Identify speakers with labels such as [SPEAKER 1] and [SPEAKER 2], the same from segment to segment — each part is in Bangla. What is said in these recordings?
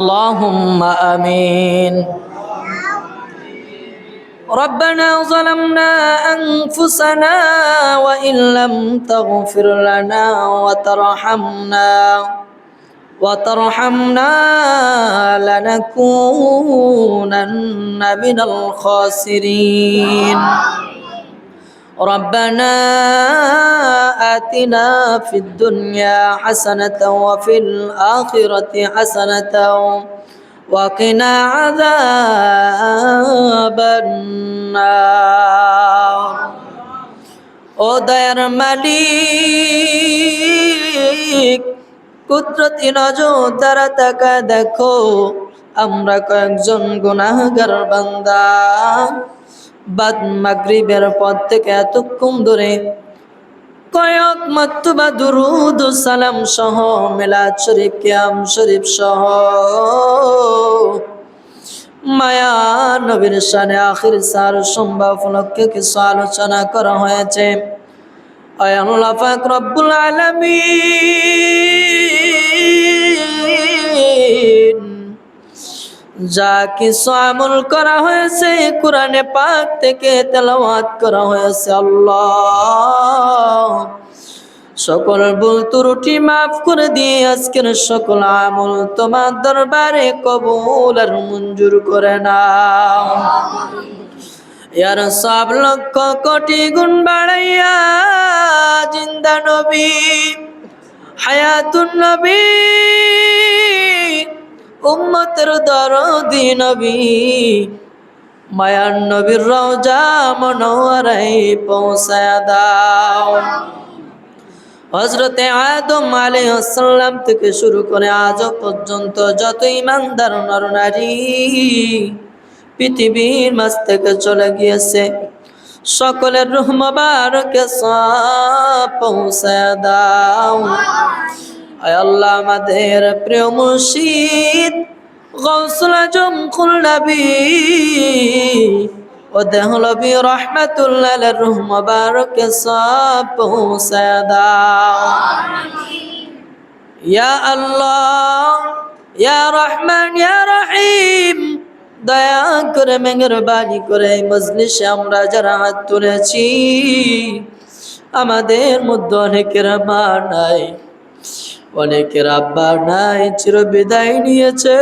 [SPEAKER 1] اللهم امين ربنا ظلمنا انفسنا وان لم تغفر لنا وترحمنا وترحمنا لنكونن من الخاسرين ربنا آتنا في الدنيا حسنة وفي الآخرة حسنة وقنا عذاب النار ও দয়ার মালিক কুদরতি নজর দ্বারা তাকা দেখো আমরা কয়েকজন গুনাহগার বান্দা বাদ মাগরিবের পর থেকে এতক্ষণ ধরে কয়েক মর্তবা দুরুদ সালাম সহ, মিলাদ শরীফ, কিয়াম শরীফ সহ। মায়া নবীর শানে আখির সার সম্ভব উপলক্ষে কিছু আলোচনা করা হয়েছে। আল্লাহ পাক রব্বুল আলামিন। যা কিছু আমল করা হয়েছে, কোরআনে পাক থেকে তেলাওয়াত করা হয়েছে, আল্লাহ। সকল ভুল ত্রুটি মাফ করে দিয়ে আজকের সকল আমল তোমার দরবারে কবুল আর মঞ্জুর করে নাও। ইয়ার সব লক্ষ কোটি গুণ বাড়াইয়া জিন্দা নবী, হায়াতুন নবী। উম্মতের দরদি নবী। মায়ার নবীর রওজা মনোয়ারাই পৌঁছায় দাও। হজরতে আদম আলাইসাল্লাম থেকে শুরু করে আজ পর্যন্ত যত ইমানদার নর নারী পৃথিবীর মাঝ থেকে চলে গিয়েছে, সকলের রহমবারকে সব পৌঁছায় দাও। আল্লাহ আমাদের প্রিয় মুর্শিদ গৌসুল আজম খুলনাবি ও দেহলবি রহমতুল্লাহ রহমবারকে সব পৌঁছায় দাও। ইয়া আল্লাহ ইয়া রহমান ইয়া রহিম দয়া করে মেহরবানি করে মজলিসে আমরা যারা হাত তুলেছি আমাদের মধ্যে অনেকের মা নাই। অনেকের আব্বা নাই চির বিদায় নিয়েছে।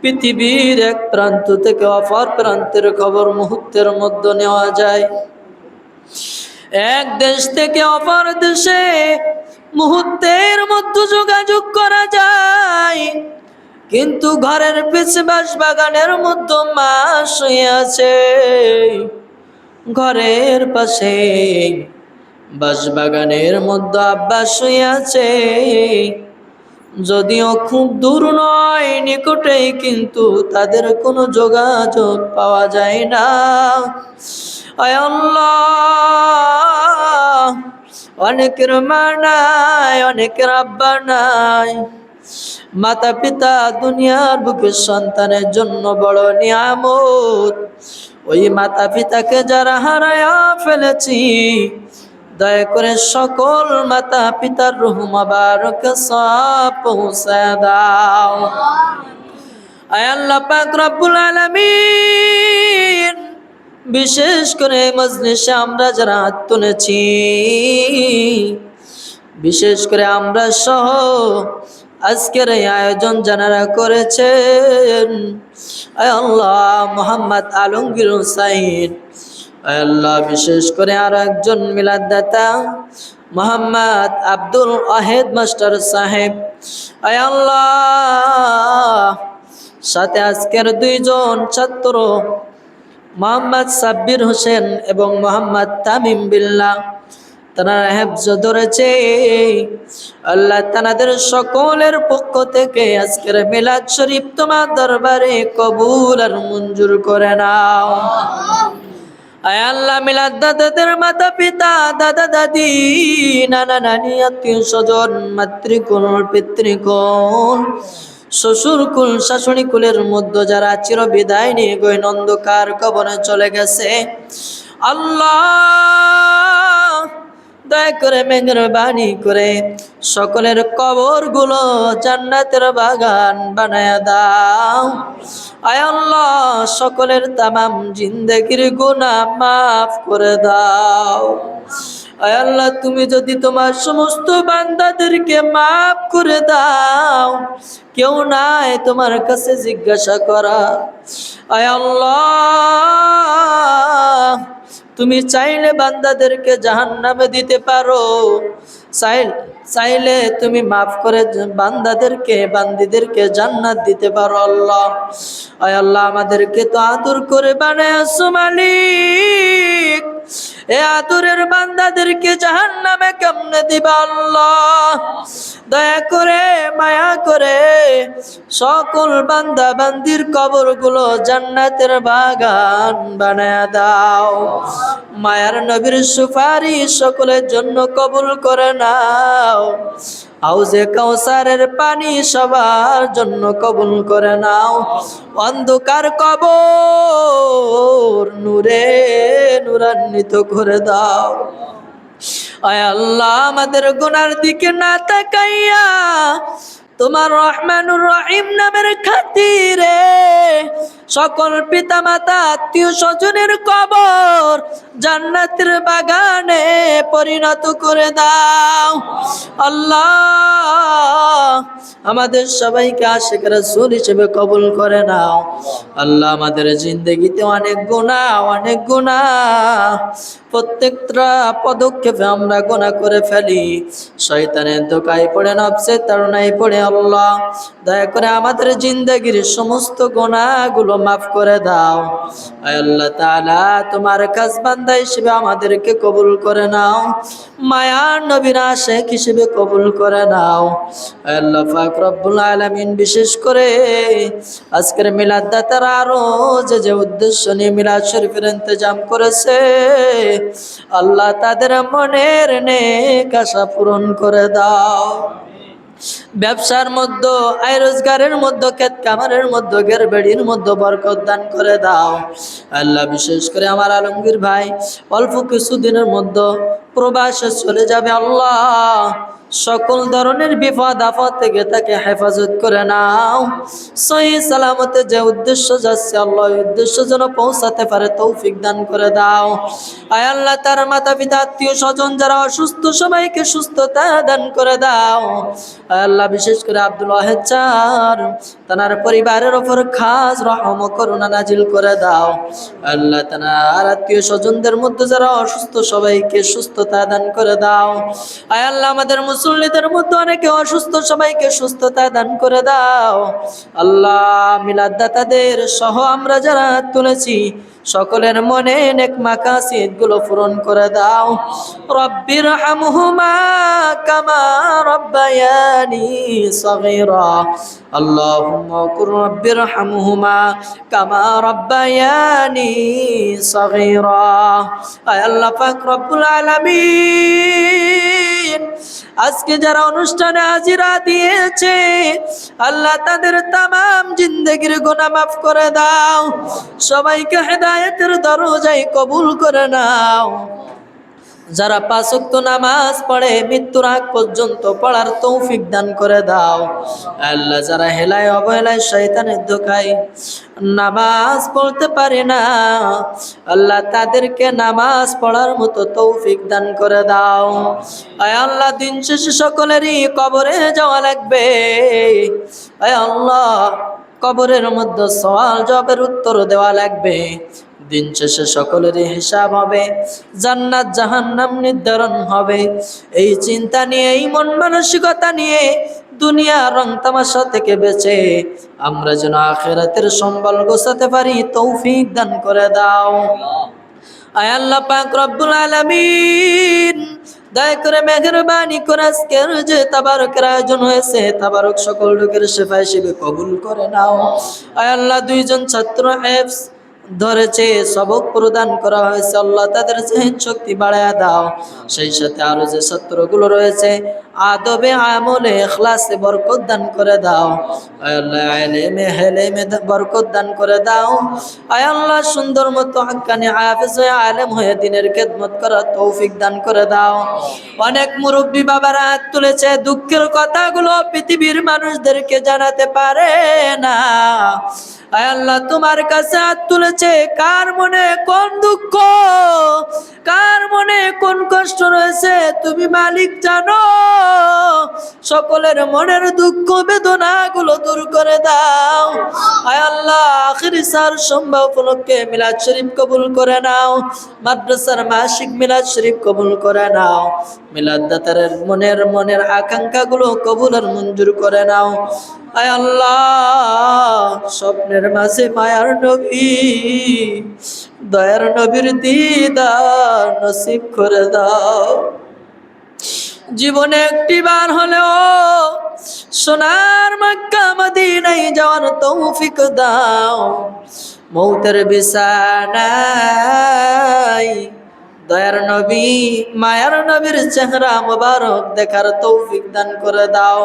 [SPEAKER 1] পৃথিবীর এক প্রান্ত থেকে অপর প্রান্তের খবর মুহূর্তের মধ্যে নেওয়া যায়। এক দেশ থেকে অপর দেশে মুহূর্তের মধ্যে যোগাযোগ করা যায়। কিন্তু ঘরের পিছে বাস বাগানের মধ্যে মাস আছে। ঘরের পাশে বাসবাগানের মধ্যে আব্বাস আছে যদিও খুব দূর নয়, নিকটেই কিন্তু তাদের কোনো যোগাযোগ পাওয়া যায় না। অনেকের মা নাই, অনেকের আব্বা নাই। মাতা পিতা দুনিয়ার বুকে সন্তানের জন্য বড় নিয়ামত। ওই মাতা পিতাকে যারা হারায়া ফেলেছি দয়া করে সকল মাতা পিতার রুহমাবারক সব পৌঁছে দাও। আয় আল্লাহ পাক রব্বুল আলামিন, বিশেষ করে মজলিসে আমরা যারা তুলেছি, বিশেষ করে আমরা সহ আজকের এই আয়োজন যারা করেছেন আল্লাহ মোহাম্মদ আলমগীর হুসাইন আল্লাহ বিশেষ করে আর একজন মিলাদদাতা, মোহাম্মদ আব্দুল আহেদ মাস্টার সাহেব। আল্লাহ, সাথে আজকের দুইজন ছাত্র, মোহাম্মদ সাব্বির হোসেন এবং মোহাম্মদ তামিম বিল্লাহ। তারা হেফজ ধরেছে। আল্লাহ তানাদের সকলের পক্ষ থেকে আজকের মিলাদ শরীফ তোমার দরবারে কবুল আর মঞ্জুর করে নাও। আল্লাহ মিলাদ দাদাদের মাতা পিতা দাদা দাদি নানা নানি আত্মীয় স্বজন মাতৃকুল পিতৃকুল শ্বশুর কুল শাশুড়ি কুলের মধ্যে যারা চির বিদায় নিয়ে গই নন্দকার কবনে চলে গেছে। আল্লাহ, দয়া করে মেহরবানি করে সকলের কবরগুলো জান্নাতের বাগান বানায় দাও। আয় আল্লাহ সকলের তামাম জিন্দগির গুণা মাফ করে দাও। আল্লাহ, তুমি যদি তোমার সমস্ত বান্দাদেরকে মাফ করে দাও, কেউ নাই তোমার কাছে জিজ্ঞাসা করা। আয় আল্লাহ তুমি চাইলে বান্দাদেরকে জাহান নামে দিতে পারো। চাইল, চাইলে তুমি মাফ করে বান্দাদেরকে, বান্দিদেরকে জান্নাত দিতে পারো আল্লাহ। আয় আল্লাহ, আমাদেরকে তো আদর করে বানায় মালিক। এ আদরের বান্দাদেরকে জাহান নামে কেমনে দিবা আল্লাহ? দয়া করে, মায়া করে সকল বান্দা বান্দির কবরগুলো জান্নাতের বাগান বানায় দাও। মায়ার নবীর সুপারি সকলের জন্য কবুল করে নাও। হাউজে কাউসারের পানি সবার জন্য কবুল করে নাও। অন্ধকার কবর নূরে নূরান্বিত করে দাও। আয় আল্লাহ, আমাদের গুনার দিকে না তাকাইয়া তোমার রহমানুর রহিম নামের খাতিরে সকল পিতা মাতা আত্মীয় স্বজনের কবর জান্নাতের বাগানে পরিণত করে দাও। আল্লাহ আমাদের সবাইকে আশেখ রাসূল হিসেবে কবুল করে নাও। আল্লাহ আমাদের জিন্দগিতে অনেক গুণা অনেক গুণা প্রত্যেকটা পদক্ষেপে আমরা গোনা করে ফেলি। শয়তানের দোকায় পড়ে নবসে তারুণায় পড়ে আল্লাহ। দয়া করে আমাদের জিন্দগির সমস্ত গোনাগুলো মাফ করে দাও। আল্লাহ তাআলা, তোমার কাজ বান্দা হিসেবে আমাদেরকে কবুল করে নাও। মায়ার নবীর আশেখ হিসেবে কবুল করে নাও। আল্লাহ রব্বুল আলামিন বিশেষ করে আজকের মিলাদ দাতারা আরও যে যে উদ্দেশ্য নিয়ে মিলাদ শরীফের ইন্তজাম করেছে, আল্লাহ তাদের মনের নেক পূরণ করে দাও। ব্যবসার মধ্যে, আয় রোজগারের মধ্যে, ক্ষেত কামারের মধ্যে গের বেড়ির মধ্যে বরকত দান করে দাও। আল্লাহ বিশেষ করে আমার আলমগীর ভাই, অল্প কিছুদিনের মধ্যে প্রবাসে চলে যাবে আল্লাহ। সকল ধরনের বিপদ আপদ থেকে তাকে হেফাজত করে নাও। সহি সালামতে যে উদ্দেশ্য যাচ্ছে আল্লাহ উদ্দেশ্য যেন পৌঁছাতে পারে, তৌফিক দান করে দাও। আয় আল্লাহ, তার মাতা পিতা আত্মীয় স্বজন যারা অসুস্থ, সবাইকে সুস্থতা দান করে দাও। আয় আল্লাহ, বিশেষ করে আব্দুল চার তার পরিবারের ওপর খাস রহম করুণা নাজিল করে দাও। আল্লাহ তার আত্মীয় স্বজনদের মধ্যে যারা অসুস্থ, সবাইকে সুস্থতা দান করে দাও। আয় আল্লাহ, আমাদের মুসল্লিদের মধ্যে অনেকে অসুস্থ, সবাইকে সুস্থতা দান করে দাও। আল্লাহ মিলাদদাতাদের সহ আমরা যারা তুলেছি, সকলের মনে নেক মাকাসিদগুলো পূরণ করে দাও। রব্বির হামহুমা কামা রব্বায়ানি সগীরা। আল্লাহুম্মা কুর রব্বির হামহুমা কামা রব্বায়ানি সগীরা। আয় আল্লাহ পাক রব্বুল আলামিন। আজকে যারা অনুষ্ঠানে হাজিরা দিয়েছে, আল্লাহ তাদের তাম জিন্দগির গোনা মাফ করে দাও। সবাইকে হেদায়তের দরজায় কবুল করে নাও। যারা পাঁচক্ত নামাজ পড়ে, মৃত্যুর আগ পর্যন্ত পড়ার তৌফিক দান করে দাও। আল্লাহ যারা হেলায় অবহেলায় শয়তানের ধোকায় নামাজ পড়তে পারে না, আল্লাহ তাদেরকে নামাজ পড়ার মতো তৌফিক দান করে দাও। আয় আল্লাহ, দিন শেষে সকলেরই কবরে যাওয়া লাগবে। আয় আল্লাহ, কবরের মধ্যে সওয়াল জবের উত্তর দেওয়া লাগবে। দিন শেষে সকলেরই হিসাব হবে, জান্নাত জাহান্নাম নির্ধারণ হবে। এই চিন্তা নিয়ে, এই মন মানসিকতা নিয়ে দুনিয়া রং তামাশা থেকে বেঁচে আমরা যেন আখেরাতের সম্বল গোছাতে পারি, তৌফিক দান করে দাও। আল্লাহ করে যে তাবারকের আয়োজন হয়েছে, তাবারক সকল লোকের হিসেবে কবুল করে নাও। আয় আল্লাহ দুইজন ছাত্র ধরেছে, সবক প্রদান করা হয়েছে। আল্লাহ তাদের জেহেন শক্তি বাড়ায় দাও। সেই সাথে আরও যে ছাত্রগুলো রয়েছে, আদবে আমলে, এখলাসে বরকত দান করে দাও। আয় আল্লাহ, আলেমে হেলেমে বরকত দান করে দাও। আয় আল্লাহ, সুন্দর মতো হাক্কানি হাফেজ হয়ে, আলেম হয়ে দিনের খেদমত করার তৌফিক দান করে দাও। অনেক মুরব্বী বাবারা হাত তুলেছে, দুঃখের কথাগুলো পৃথিবীর মানুষদেরকে জানাতে পারে না। আল্লাহ, তোমার কাছে হাত তুলেছে। কার মনে কোন দুঃখ? কার মনে কোন কষ্ট রয়েছে? তুমি মালিক জানো। সকলের মনের দুঃখ বেদনা গুলো দূর করে দাও। আয় আল্লাহ, আখিরি সার সম্ভব উপলক্ষে মিলাদ শরীফ কবুল করে নাও। মাদ্রাসার মাসিক মিলাদ শরীফ কবুল করে নাও। মিলাদ দাতারের মনের মনের আকাঙ্ক্ষা গুলো কবুল আর মঞ্জুর করে নাও। আয় আল্লাহ, স্বপ্নের মাঝে মায়ার নবী, দয়ার নবীর দিদার নসিব করে দাও। জীবনে একটি বার হলেও সোনার মক্কা মদিনায় যাওয়ার তৌফিক দাও। মৌতের বিছানায় দয়ার নবী, মায়ার নবীর চেহারা মোবারক দেখার তৌফিক দান করে দাও।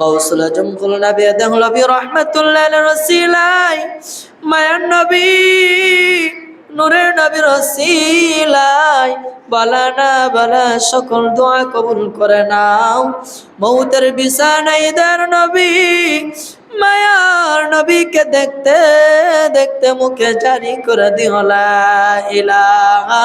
[SPEAKER 1] গৌসুল জমকুল নবী দেহলবী রহমতুল্লাহ রসিলাই, মায়ার নবী, নূরের নবীর রসিলাই। বালা না বালা, সকল দোয়া কবুল করে নাও। মৌতের বিছানায় দার নবী, মায়ার নবীকে দেখতে দেখতে মুখে জারি করে দিহলা ইলাহা